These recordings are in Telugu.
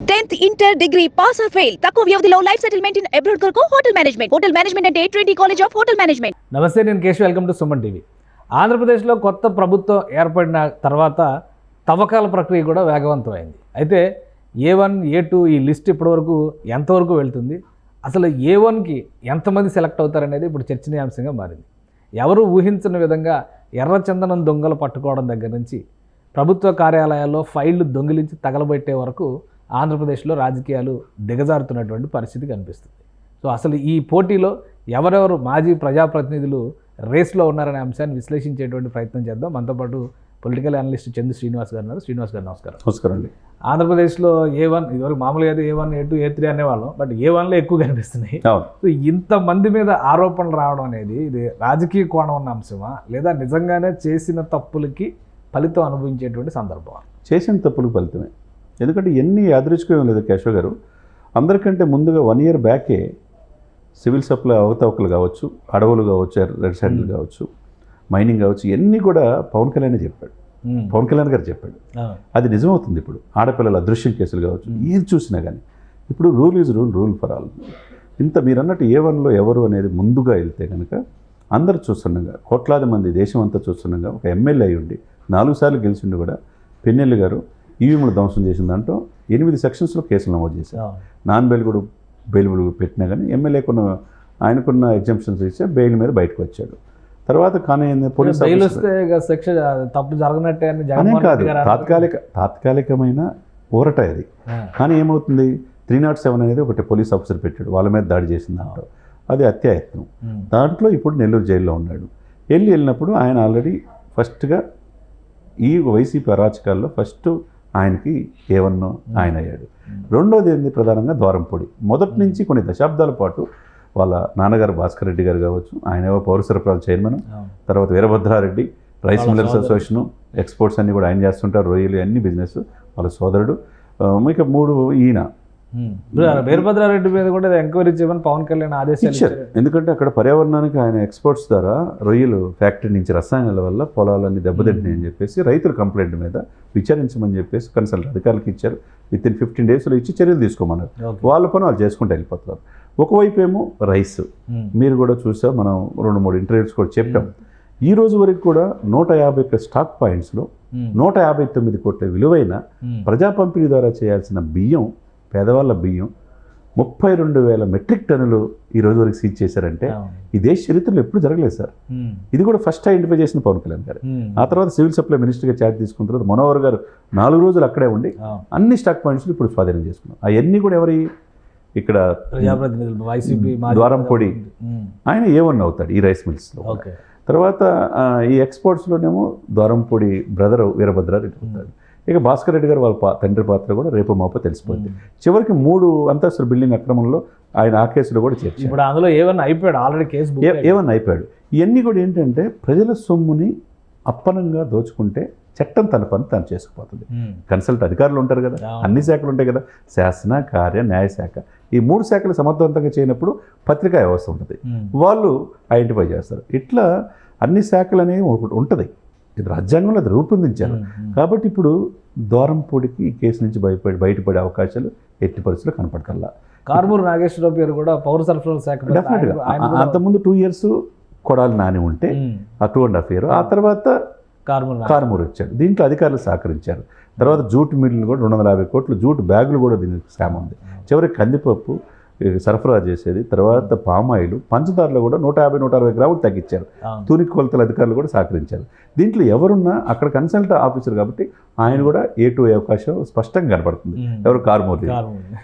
Tenth inter degree pass or fail. తక్కువ వ్యవధిలో లైఫ్ సెటిల్మెంట్ ఇన్ అబ్రాడ్ కొరకు హోటల్ మేనేజ్మెంట్. హోటల్ మేనేజ్మెంట్ అంటే twenty college of hotel management. నమస్తే నేను Keshav. Welcome to Suman TV. ఆంధ్రప్రదేశ్లో కొత్త ప్రభుత్వం ఏర్పడిన తర్వాత తవ్వకాల ప్రక్రియ కూడా వేగవంతమైంది. అయితే ఏ వన్ ఏ టూ ఈ లిస్ట్ ఇప్పటివరకు ఎంతవరకు వెళ్తుంది? అసలు ఏ వన్కి ఎంతమంది సెలెక్ట్ అవుతారనేది ఇప్పుడు చర్చనీయాంశంగా మారింది. ఎవరు ఊహించని విధంగా ఎర్రచందనం దొంగలు పట్టుకోవడం దగ్గర నుంచి ప్రభుత్వ కార్యాలయాల్లో ఫైళ్ళు దొంగిలించి తగలబెట్టే వరకు ఆంధ్రప్రదేశ్లో రాజకీయాలు దిగజారుతున్నటువంటి పరిస్థితి కనిపిస్తుంది. సో అసలు ఈ పోటీలో ఎవరెవరు మాజీ ప్రజాప్రతినిధులు రేస్లో ఉన్నారనే అంశాన్ని విశ్లేషించేటువంటి ప్రయత్నం చేద్దాం. మనతో పాటు పొలిటికల్ అనలిస్ట్ చందు శ్రీనివాస్ గారు ఉన్నారు. శ్రీనివాస్ గారు నమస్కారం. నమస్కారం అండి. ఆంధ్రప్రదేశ్లో ఏ వన్ ఇదివరకు మామూలుగా అయితే A one A two A three అనేవాళ్ళం but A వన్లో ఎక్కువ కనిపిస్తున్నాయి. సో ఇంతమంది మీద ఆరోపణలు రావడం అనేది ఇది రాజకీయ కోణం ఉన్న అంశమా? లేదా నిజంగానే చేసిన తప్పులకి ఫలితం అనుభవించేటువంటి సందర్భం చేసిన తప్పులకు ఫలితమే. ఎందుకంటే ఎన్ని యాదృచ్ఛికం లేదు కేశవ్ గారు. అందరికంటే ముందుగా వన్ ఇయర్ బ్యాకే సివిల్ సప్లై అవతవకలు కావచ్చు అడవులు కావచ్చు రెడ్ సైడ్లు కావచ్చు మైనింగ్ కావచ్చు ఇవన్నీ కూడా పవన్ కళ్యాణ్ చెప్పాడు. పవన్ కళ్యాణ్ గారు చెప్పాడు. అది నిజమవుతుంది ఇప్పుడు. ఆడపిల్లల అదృశ్యం కేసులు కావచ్చు ఏది చూసినా కానీ ఇప్పుడు rule is rule rule for all ఇంత మీరు అన్నట్టు ఏ వన్లో ఎవరు అనేది ముందుగా వెళ్తే కనుక అందరు చూస్తుండగా కోట్లాది మంది దేశం అంతా చూస్తుండగా ఒక ఎమ్మెల్యే అయి ఉండి నాలుగు సార్లు గెలిచిండు కూడా పెన్నెల్లి గారు ఈవీఎంలు ధ్వంసం చేసిన దాంట్లో ఎనిమిది సెక్షన్స్లో కేసులు నమోదు చేశారు. నాన్ బెయిల్ కూడా బెయిల్ పెట్టినా కానీ ఎమ్మెల్యేకున్న ఆయనకున్న ఎగ్జామ్షన్స్ ఇచ్చే బెయిల్ మీద బయటకు వచ్చాడు. తర్వాత కానీ పోలీస్ శిక్ష తప్పు జరగనట్టే అని కాదు తాత్కాలిక తాత్కాలికమైన ఊరట ఇది ఆ, కానీ ఏమవుతుంది త్రీ నాట్ సెవెన్ అనేది ఒకటి పోలీస్ ఆఫీసర్ పెట్టాడు వాళ్ళ మీద దాడి చేసింది దాంట్లో. అది అత్యాయత్నం. దాంట్లో ఇప్పుడు నెల్లూరు జైల్లో ఉన్నాడు. వెళ్ళి వెళ్ళినప్పుడు ఆయన ఆల్రెడీ ఫస్ట్గా ఈ వైసీపీ అరాచకాల్లో ఫస్ట్ ఆయనకి ఏవన్నో ఆయన అయ్యాడు రెండోది ఏంది ప్రధానంగా ద్వారంపొడి మొదటి నుంచి కొన్ని దశాబ్దాల పాటు వాళ్ళ నాన్నగారు భాస్కర్ రెడ్డి గారు కావచ్చు ఆయన ఏవో పౌర సరఫరాల చైర్మన్. తర్వాత Veerabhadra Reddy rice millers. Association exports అన్ని కూడా ఆయన చేస్తుంటారు రొయ్యలు అన్ని బిజినెస్ వాళ్ళ సోదరుడు ఇక మూడు ఈయన. వీరభద్రారెడ్డి మీద కూడా ఎంక్వైరీ చేయమని పవన్ కళ్యాణ్ ఆదేశాలు ఇచ్చారు. ఎందుకంటే అక్కడ పర్యావరణానికి ఆయన ఎక్స్పోర్ట్స్ ద్వారా రొయ్యలు ఫ్యాక్టరీ నుంచి రసాయనాల వల్ల పొలాలన్నీ దెబ్బతింటున్నాయి అని చెప్పేసి రైతుల కంప్లైంట్ మీద విచారించమని చెప్పేసి కన్సల్ట్ అధికారులకు ఇచ్చారు. విత్ ఇన్ ఫిఫ్టీన్ డేస్లో ఇచ్చి చర్యలు తీసుకోమన్నారు. వాళ్ళ పని వాళ్ళు చేసుకుంటూ వెళ్ళిపోతారు ఒకవైపు ఏమో రైస్. ఉమ్, మీరు కూడా చూసాం మనం రెండు మూడు ఇంటర్వ్యూస్ కూడా చెప్పాం. ఈ రోజు వరకు కూడా నూట యాభై ఒక్క స్టాక్ పాయింట్స్లో నూట యాభై తొమ్మిది కోట్ల విలువైన ప్రజా పంపిణీ ద్వారా చేయాల్సిన బియ్యం పేదవాళ్ళ బియ్యం ముప్పై రెండు వేల మెట్రిక్ టన్నులు ఈ రోజు వరకు సీజ్ చేశారంటే. ఈ దేశ చరిత్రలో ఎప్పుడు జరగలేదు సార్. ఇది కూడా ఫస్ట్ ఐడెంటిఫై చేసిన పవన్ కళ్యాణ్ గారు. ఆ తర్వాత సివిల్ సప్లై మినిస్టర్గా ఛార్జ్ తీసుకున్న తర్వాత మనోహర్ గారు నాలుగు రోజులు అక్కడే ఉండి. అన్ని స్టాక్ పాయింట్స్లు ఇప్పుడు స్వాధీనం చేసుకున్నాం అవన్నీ కూడా ఎవరి ఇక్కడ ద్వారంపొడి. ఉమ్, ఆయన ఏ వన్ అవుతాడు ఈ రైస్ మిల్స్లో తర్వాత ఈ ఎక్స్పోర్ట్స్లోనేమో ద్వారంపొడి బ్రదర్ వీరభద్రారెడ్డి అవుతాడు. ఇక భాస్కర్ రెడ్డి గారు వాళ్ళ పా- తండ్రి పాత్ర కూడా రేపు మాప తెలిసిపోద్ది. చివరికి మూడు అంతస్తుల బిల్డింగ్ అక్రమంలో ఆయన ఆ కేసులో కూడా చేర్చారు. ఇప్పుడు అందులో ఏమన్నా అయిపోయాడు? ఆల్రెడీ కేసు ఏమన్నా అయిపోయాడు. ఇవన్నీ కూడా ఏంటంటే ప్రజల సొమ్ముని అప్పనంగా దోచుకుంటే చట్టం తన పని తను చేసుకుపోతుంది. కన్సల్ట్ అధికారులు ఉంటారు కదా. అన్ని శాఖలు ఉంటాయి కదా. శాసన కార్య న్యాయశాఖ ఈ మూడు శాఖలు సమర్థవంతంగా చేయనప్పుడు పత్రికా వ్యవస్థ ఉంటుంది. వాళ్ళు ఐడెంటిఫై చేస్తారు. ఇట్లా అన్ని శాఖలు అనేవి ఒకటి ఉంటుంది. ఇది రాజ్యాంగంలో అది రూపొందించారు. కాబట్టి ఇప్పుడు ద్వారంపూడికి ఈ కేసు నుంచి భయపడి బయటపడే అవకాశాలు ఎట్టి పరిస్థితుల్లో కనపడకల్లా కార్మూరు నాగేశ్వరరావు పేరు కూడా పౌర సరఫరాల శాఖ. డెఫినెట్గా అంతకుముందు టూ ఇయర్స్ కొడాలి నాని ఉంటే ఆ టూ అండ్ హాఫ్ ఇయర్ ఆ తర్వాత కార్మూరు. కారుమూరు వచ్చాడు దీంట్లో అధికారులు సహకరించారు. తర్వాత జూట్ మిల్లు కూడా రెండు వందల యాభై కోట్లు జూట్ బ్యాగులు కూడా దీనికి స్కామ్ ఉంది. చివరికి కందిపప్పు సరఫరా చేసేది. తర్వాత పామాయిల్ పంచదారలో కూడా నూట యాభై నూట అరవై గ్రాములు తగ్గించారు. తూనిక కొలతల అధికారులు కూడా సహకరించారు. దీంట్లో ఎవరున్నా అక్కడ కన్సల్ట్ ఆఫీసర్ కాబట్టి ఆయన కూడా ఏ టూ అవకాశం స్పష్టంగా కనపడుతుంది. ఎవరు.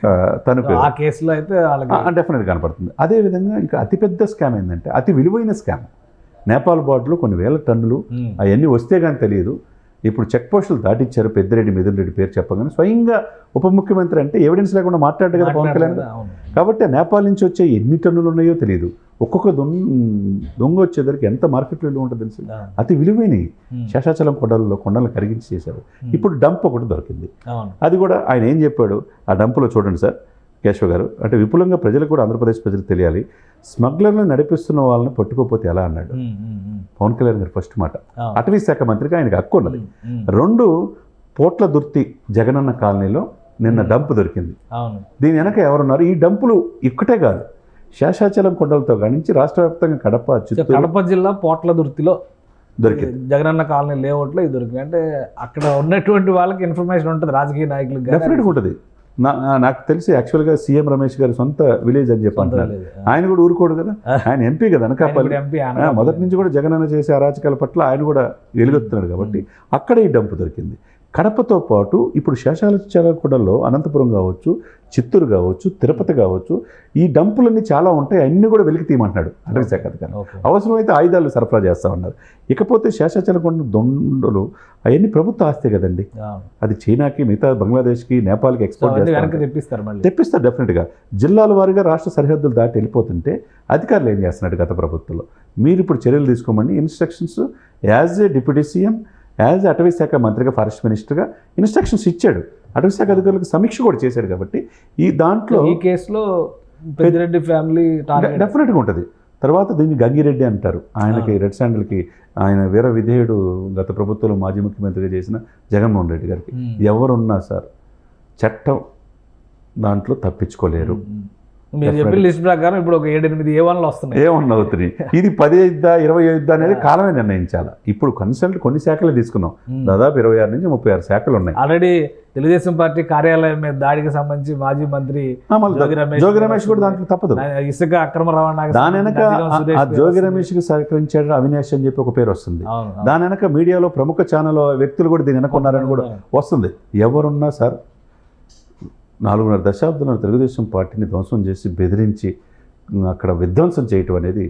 ఆ, తనకు ఆ కేసులో అయితే డెఫినెట్గా కనపడుతుంది. అదేవిధంగా ఇంకా అతిపెద్ద స్కామ్ ఏంటంటే అతి విలువైన స్కామ్. నేపాల్ బార్డర్లో కొన్ని వేల టన్నులు అవన్నీ వస్తే కానీ తెలియదు. ఇప్పుడు చెక్ పోస్టులు దాటిచ్చారు పెద్దిరెడ్డి మిథున్ రెడ్డి పేరు చెప్పగానే స్వయంగా ఉప ముఖ్యమంత్రి అంటే ఎవిడెన్స్ లేకుండా మాట్లాడాడు కదా పవన్ కళ్యాణ్. కాబట్టి నేపాల్ నుంచి వచ్చే ఎన్ని టన్నులు ఉన్నాయో తెలియదు ఒక్కొక్క దొంగ దొంగ వచ్చేసరికి ఎంత మార్కెట్ వాల్యూ ఉంటుంది తెలుసు. అతి విలువైనవి. శేషాచలం కొండలలో కొండలను కరిగించి చేశారు ఇప్పుడు డంప్ ఒకటి దొరికింది. అది కూడా ఆయన ఏం చెప్పాడు? ఆ డంపులో చూడండి సార్. కేశవ్ గారు అంటే విపులంగా ప్రజలకు కూడా ఆంధ్రప్రదేశ్ ప్రజలకు తెలియాలి. స్మగ్లర్లు నడిపిస్తున్న వాళ్ళని పట్టుకోపోతే ఎలా అన్నాడు? పవన్ కళ్యాణ్ గారు ఫస్ట్ మాట. అటవీ శాఖ మంత్రిగా ఆయనకు హక్కు ఉన్నది. రెండు పోట్ల దుర్తి జగనన్న కాలనీలో నిన్న డంప్ దొరికింది. దీని వెనక ఎవరున్నారు? ఈ డంపులు ఇక్కటే కాదు. శేషాచలం కొండలతో కానించి రాష్ట్ర వ్యాప్తంగా కడప కడప జిల్లా పోట్ల దుర్తిలో దొరికింది. జగనన్న కాలనీ లేఅవుట్లో ఇది దొరికింది. అంటే అక్కడ ఉన్నటువంటి వాళ్ళకి ఇన్ఫర్మేషన్ ఉంటుంది రాజకీయ నాయకులకు డెఫినెట్గా ఉంటుంది. నాకు తెలిసి యాక్చువల్గా సీఎం రమేష్ గారి సొంత విలేజ్ అని చెప్పి అంటున్నారు. ఆయన కూడా ఊరుకోడు కదా? ఆయన ఎంపీ కదా అనకాపల్లి. మొదటి నుంచి కూడా జగనన్న చేసే అరాచకాల పట్ల ఆయన కూడా వెలుగొత్తున్నాడు కాబట్టి అక్కడ ఈ డంపు దొరికింది. కడపతో పాటు ఇప్పుడు శేషాచలకొండలో అనంతపురం కావచ్చు చిత్తూరు కావచ్చు తిరుపతి కావచ్చు ఈ డంపులన్నీ చాలా ఉంటాయి. అన్నీ కూడా వెలికి తీయమంటున్నాడు అటవీ శాఖ అధికారి ఓకే అవసరమైతే ఆయుధాలు సరఫరా చేస్తా ఉన్నారు. ఇకపోతే శేషాచలకొండ దొండలు అవన్నీ ప్రభుత్వ ఆస్తే కదండి. అది చైనాకి మిగతా బంగ్లాదేశ్కి నేపాల్కి ఎక్స్పోర్ట్ చేస్తారు తెప్పిస్తారు తెప్పిస్తారు డెఫినెట్గా జిల్లాల వారీగా రాష్ట్ర సరిహద్దులు దాటి వెళ్ళిపోతుంటే అధికారులు ఏం చేస్తున్నారు గత ప్రభుత్వంలో? మీరు ఇప్పుడు చర్యలు తీసుకోమని instructions as a deputy CM as అటవీ శాఖ మంత్రిగా ఫారెస్ట్ మినిస్టర్గా ఇన్స్ట్రక్షన్స్ ఇచ్చాడు. అటవీ శాఖ అధికారులకు సమీక్ష కూడా చేశాడు కాబట్టి ఈ దాంట్లో ఈ కేసులో పెద్దిరెడ్డి ఫ్యామిలీ డెఫినెట్గా ఉంటుంది. తర్వాత దీన్ని గంగిరెడ్డి అంటారు. ఆయనకి రెడ్ శాండిల్కి ఆయన వీర విధేయుడు గత ప్రభుత్వంలో మాజీ ముఖ్యమంత్రిగా చేసిన జగన్మోహన్ రెడ్డి గారికి. ఎవరున్నా సార్ చట్టం దాంట్లో తప్పించుకోలేరు. మీరు చెప్పిన లిస్ట్ ప్రకారం ఇప్పుడు ఒక ఏడెనిమిది ఏ వన్లు వస్తున్నాయి. ఏమన్నా అవుతుంది? ఇది పది అయిద్దా ఇరవై అయిద్దా అనేది కాలమే నిర్ణయించాలి. ఇప్పుడు కన్సల్ట్ కొన్ని శాఖలు తీసుకున్నాం. ఉమ్. దాదాపు ఇరవై ఆరు నుంచి ముప్పై ఆరు శాఖలు ఉన్నాయి. ఆల్రెడీ తెలుగుదేశం పార్టీ కార్యాలయం మీద దాడికి సంబంధించి మాజీ మంత్రి జోగి రమేష్ రమేష్ కూడా దాంట్లో తప్పదు. ఇసుక అక్రమ రవాణాకి దాని వెనక జోగి వస్తుంది. రమేష్కి సహకరించాడు అవినాష్ అని చెప్పి ఒక పేరు వస్తుంది. దాని వెనక మీడియాలో ప్రముఖ ఛానల్ వ్యక్తులు కూడా దీని వెనక ఉన్నారని కూడా వస్తుంది. ఎవరున్నా సార్ నాలుగున్నర దశాబ్దంలో తెలుగుదేశం పార్టీని ధ్వంసం చేసి బెదిరించి అక్కడ విధ్వంసం చేయటం అనేది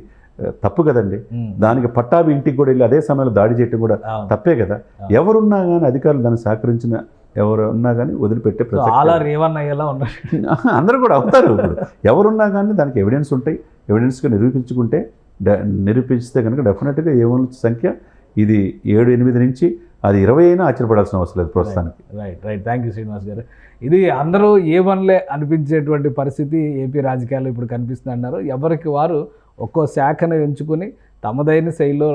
తప్పు కదండి. దానికి పట్టాభి ఇంటికి కూడా వెళ్ళి అదే సమయంలో దాడి చేయటం కూడా. తప్పే కదా. ఎవరున్నా కానీ అధికారులు దాన్ని సహకరించిన ఎవరు ఉన్నా కానీ వదిలిపెట్టే అందరూ కూడా అవుతారు. ఇప్పుడు ఎవరున్నా కానీ దానికి ఎవిడెన్స్ ఉంటాయి. ఎవిడెన్స్గా నిరూపించుకుంటే డ- నిరూపిస్తే కనుక డెఫినెట్గా ఏమో సంఖ్య ఇది ఏడు ఎనిమిది నుంచి అది ఇరవై అయినా ఆశ్చర్యపడాల్సిన అవసరం లేదు ప్రస్తుతానికి. Right right thank you Srinivas garu. ఇది అందరూ ఏ వన్లే అనిపించేటువంటి పరిస్థితి ఏపీ రాజకీయాల్లో ఇప్పుడు కనిపిస్తుంది అన్నారు. ఎవరికి వారు ఒక్కో శాఖను ఎంచుకుని తమదైన శైలిలో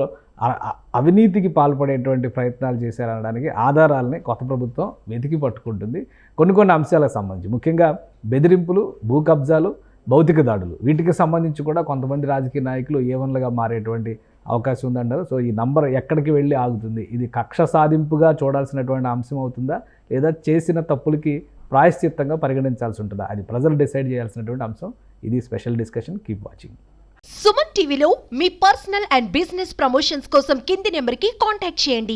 అవినీతికి పాల్పడేటువంటి ప్రయత్నాలు చేశారనడానికి ఆధారాలని కొత్త ప్రభుత్వం వెతికి పట్టుకుంటుంది. కొన్ని కొన్ని అంశాలకు సంబంధించి ముఖ్యంగా బెదిరింపులు భూ కబ్జాలు భౌతిక దాడులు వీటికి సంబంధించి కూడా కొంతమంది రాజకీయ నాయకులు ఏ వన్లుగా మారేటువంటి అవకాశం ఉందంటారు. సో ఈ నంబర్ ఎక్కడికి వెళ్ళి ఆగుతుంది? ఇది కక్ష సాధింపుగా చూడాల్సినటువంటి అంశం అవుతుందా? లేదా చేసిన తప్పులకి ప్రాయశ్చిత్తంగా పరిగణించాల్సి ఉంటుందా? అది ప్రజలు డిసైడ్ చేయాల్సినటువంటి అంశం. ఇది special discussion. Keep watching. Suman టీవీలో మీ పర్సనల్ అండ్ బిజినెస్ ప్రమోషన్స్ కోసం కింది నెంబర్కి కాంటాక్ట్ చేయండి.